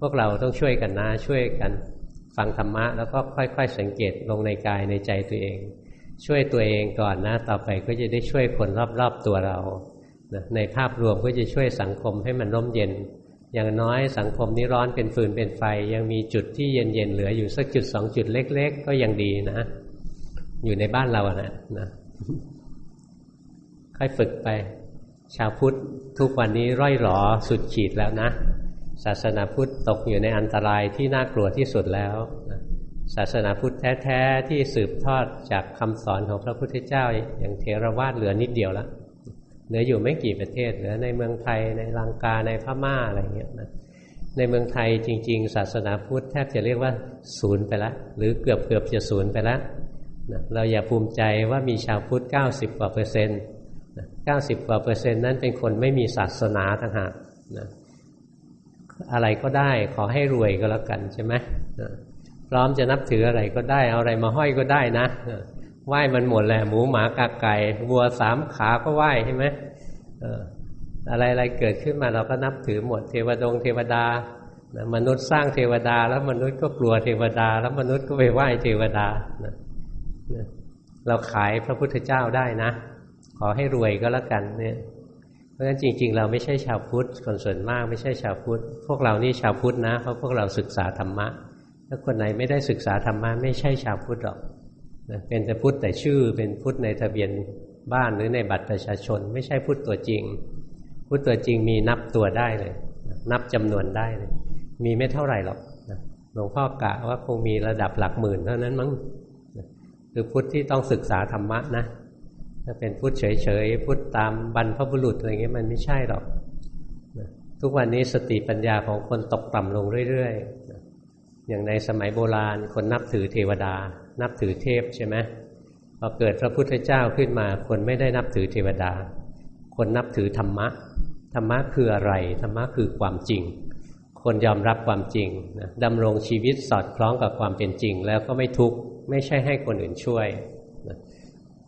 พวกเราต้องช่วยกันนะช่วยกันฟังธรรมะ แล้วก็ค่อยๆ สังเกตลงในกายในใจตัวเอง ช่วยตัวเองก่อนนะ ต่อไปก็จะได้ช่วยคนรอบๆตัวเราในภาพรวมก็จะช่วยสังคมให้มันร่มเย็น อย่างน้อยสังคมนี้ร้อนเป็นฟืนเป็นไฟ ยังมีจุดที่เย็นๆเหลืออยู่สักจุดสองจุดเล็ก ๆ ก็ยังดีนะ อยู่ในบ้านเราอะนะนะค่อยฝึกไป ชาวพุทธทุกวันนี้ร่อยหรอสุดขีดแล้วนะ ศาสนาพุทธตกอยู่ในอันตรายที่น่ากลัวที่สุดแล้ว ศาสนาพุทธแท้ๆที่สืบทอดจากคำสอนของพระพุทธเจ้า อย่างเทรวาสเหลือนิดเดียวแล้วเหลืออยู่ไม่กี่ประเทศเหลือในเมืองไทยในลังกาในพม่าอะไรเงี้ยนะในเมืองไทยจริง ๆ ศาสนาพุทธแทบจะเรียกว่าศูนย์ไปแล้วหรือเกือบเกือบจะศูนย์ไปแล้วเราอย่าภูมิใจว่ามีชาวพุทธ 90 กว่าเปอร์เซ็นต์90 กว่าเปอร์เซ็นต์นั้นเป็นคนไม่มีศาสนาต่างหากนะ อะไรก็ได้ ขอให้รวยก็แล้วกันใช่ไหมพร้อมจะนับถืออะไรก็ได้ เอาอะไรมาห้อยก็ได้นะไหว้มันหมดแหละหมูหมากาไก่วัวสามขาก็ไหว้ใช่ไหมอะไรอะไรเกิดขึ้นมาเราก็นับถือหมดเทวดงเทวดามนุษย์สร้างเทวดา แล้วมนุษย์ก็กลัวเทวดา แล้วมนุษย์ก็ไปไหว้เทวดาเราขายพระพุทธเจ้าได้นะ ขอให้รวยก็แล้วกันเนี่ย เพราะฉะนั้นจริง ๆ เราไม่ใช่ชาวพุทธคนส่วนมากไม่ใช่ชาวพุทธพวกเรานี่ชาวพุทธนะเพราะพวกเราศึกษาธรรมะถ้าคนไหนไม่ได้ศึกษาธรรมะไม่ใช่ชาวพุทธหรอกเป็นแต่พุทธแต่ชื่อเป็นพุทธในทะเบียนบ้านหรือในบัตรประชาชน ไม่ใช่พุทธตัวจริง พุทธตัวจริงมีนับตัวได้เลย นับจำนวนได้เลย มีไม่เท่าไหร่หรอกหลวงพ่อกะว่าคงมีระดับหลักหมื่นเท่านั้นมั้งคือพุทธที่ต้องศึกษาธรรมะนะ ถ้าเป็นพุทธเฉยๆพุทธตามบรรพบุรุษอะไรเงี้ยมันไม่ใช่หรอกทุกวันนี้สติปัญญาของคนตกต่ำลงเรื่อยๆอย่างในสมัยโบราณ คนนับถือเทวดา นับถือเทพใช่ไหมพอเกิดพระพุทธเจ้าขึ้นมา คนไม่ได้นับถือเทวดา คนนับถือธรรมะ ธรรมะคืออะไร ธรรมะคือความจริง คนยอมรับความจริงนะดำรงชีวิตสอดคล้องกับความเป็นจริง แล้วก็ไม่ทุกข์ไม่ใช่ให้คนอื่นช่วย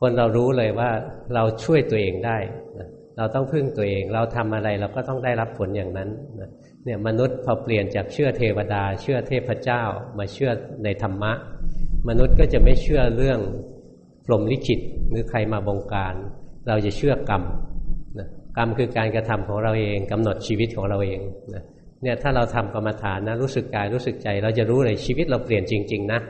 คนเรารู้เลยว่าเราช่วยตัวเองได้นะเราต้องพึ่งตัวเอง เราทำอะไรเราก็ต้องได้รับผลอย่างนั้นนะเนี่ยมนุษย์พอเปลี่ยนจากเชื่อเทวดา เชื่อเทพเจ้ามาเชื่อในธรรมะ มนุษย์ก็จะไม่เชื่อเรื่องพรหมลิขิตหรือใครมาบงการ เราจะเชื่อกรรมนะกรรมคือการกระทำของเราเองกำหนดชีวิตของเราเองนะเนี่ยถ้าเราทำกรรมฐานนะรู้สึกกายรู้สึกใจ เราจะรู้เลยชีวิตเราเปลี่ยนจริง ๆ นะ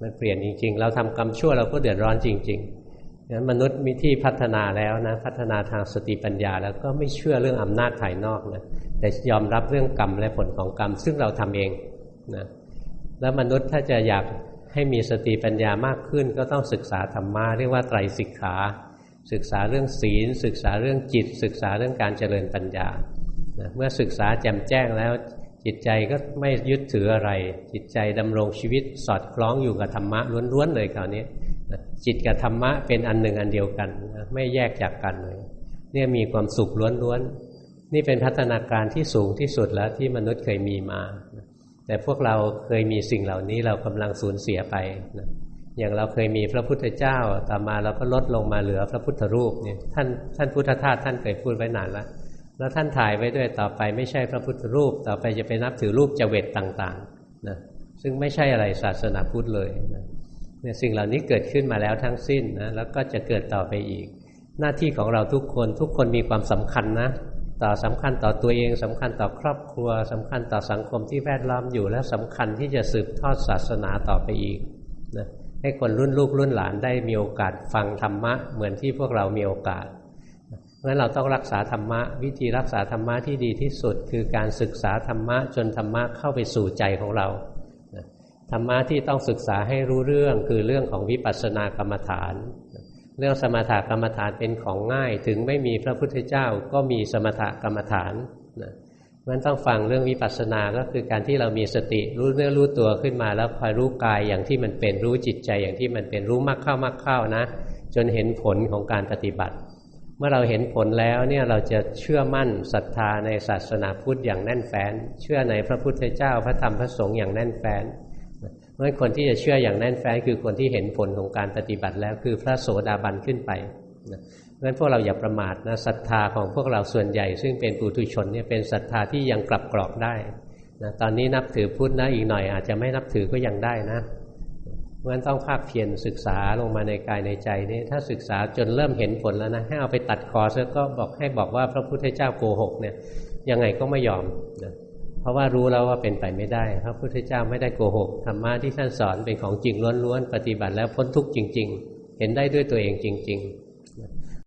มันเปลี่ยนจริง ๆ เราทำกรรมชั่วเราก็เดือดร้อนจริง ๆ นั้นมนุษย์มีที่พัฒนาแล้วนะพัฒนาทางสติปัญญา แล้วก็ไม่เชื่อเรื่องอำนาจภายนอกนะแต่ยอมรับเรื่องกรรมและผลของกรรม ซึ่งเราทำเองนะแล้วมนุษย์ถ้าจะอยากให้มีสติปัญญามากขึ้น ก็ต้องศึกษาธรรมะเรียกว่าไตรสิกขา ศึกษาเรื่องศีล ศึกษาเรื่องจิต ศึกษาเรื่องการเจริญปัญญาเมื่อศึกษาแจ่มแจ้งแล้วจิตใจก็ไม่ยึดถืออะไร จิตใจดำรงชีวิตสอดคล้องอยู่กับธรรมะล้วนๆเลยคราวนี้ จิตกับธรรมะเป็นอันหนึ่งอันเดียวกันไม่แยกจากกันเลยเนี่ยมีความสุขล้วนๆนี่เป็นพัฒนาการที่สูงที่สุดแล้วที่มนุษย์เคยมีมาแต่พวกเราเคยมีสิ่งเหล่านี้เรากำลังสูญเสียไปนะอย่างเราเคยมีพระพุทธเจ้าต่อมาเราก็ลดลงมาเหลือพระพุทธรูปเนี่ยท่านท่านพุทธทาสท่านเคยพูดไว้นานแล้วแล้วท่านถ่ายไว้ด้วยต่อไปไม่ใช่พระพุทธรูป ต่อไปจะไปนับถือรูปเจเวตต่างๆนะซึ่งไม่ใช่อะไรศาสนาพุทธเลยนะ เนี่ยสิ่งเหล่านี้เกิดขึ้นมาแล้วทั้งสิ้นนะแล้วก็จะเกิดต่อไปอีก หน้าที่ของเราทุกคนทุกคนมีความสำคัญนะต่อสำคัญต่อตัวเองสำคัญต่อครอบครัวสำคัญต่อสังคมที่แวดล้อมอยู่และสำคัญที่จะสืบทอดศาสนาต่อไปอีกนะให้คนรุ่นลูกรุ่นหลานได้มีโอกาสฟังธรรมะ เหมือนที่พวกเรามีโอกาสเพราะฉะนั้นเราต้องรักษาธรรมะ วิธีรักษาธรรมะที่ดีที่สุด คือการศึกษาธรรมะจนธรรมะเข้าไปสู่ใจของเรา ธรรมะที่ต้องศึกษาให้รู้เรื่องคือเรื่องของวิปัสสนากรรมฐาน เรื่องสมถกรรมฐานเป็นของง่าย ถึงไม่มีพระพุทธเจ้าก็มีสมถกรรมฐานนะมันต้องฟังเรื่องวิปัสสนา ก็คือการที่เรามีสติรู้เนื้อรู้ตัวขึ้นมา แล้วคอยรู้กายอย่างที่มันเป็นรู้จิตใจอย่างที่มันเป็นรู้มากเข้ามากเข้านะ จนเห็นผลของการปฏิบัติ เมื่อเราเห็นผลแล้วเนี่ยเราจะเชื่อมั่นศรัทธาในศาสนาพุทธอย่างแน่นแฟ้น เชื่อในพระพุทธเจ้าพระธรรมพระสงฆ์อย่างแน่นแฟ้น เพราะคนที่จะเชื่ออย่างแน่นแฟ้นคือคนที่เห็นผลของการปฏิบัติแล้วคือพระโสดาบันขึ้นไปเพราะฉะนั้นพวกเราอย่าประมาทนะศรัทธาของพวกเราส่วนใหญ่ ซึ่งเป็นปุถุชนเนี่ยเป็นศรัทธาที่ยังกลับกรอกได้นะตอนนี้นับถือพุทธนะอีกหน่อย อาจจะไม่นับถือก็ยังได้นะเพราะฉะนั้นต้องภาคเพียรศึกษาลงมาในกายในใจนี่ถ้าศึกษาจนเริ่มเห็นผลแล้วนะให้เอาไปตัดคอซะก็บอกให้บอกว่าพระพุทธเจ้าโกหกเนี่ยยังไงก็ไม่ยอมนะ เพราะว่ารู้แล้วว่าเป็นไปไม่ได้ พระพุทธเจ้าไม่ได้โกหกธรรมะที่ท่านสอนเป็นของจริงล้วนๆปฏิบัติแล้วพ้นทุกข์จริง ๆ เห็นได้ด้วยตัวเองจริง ๆ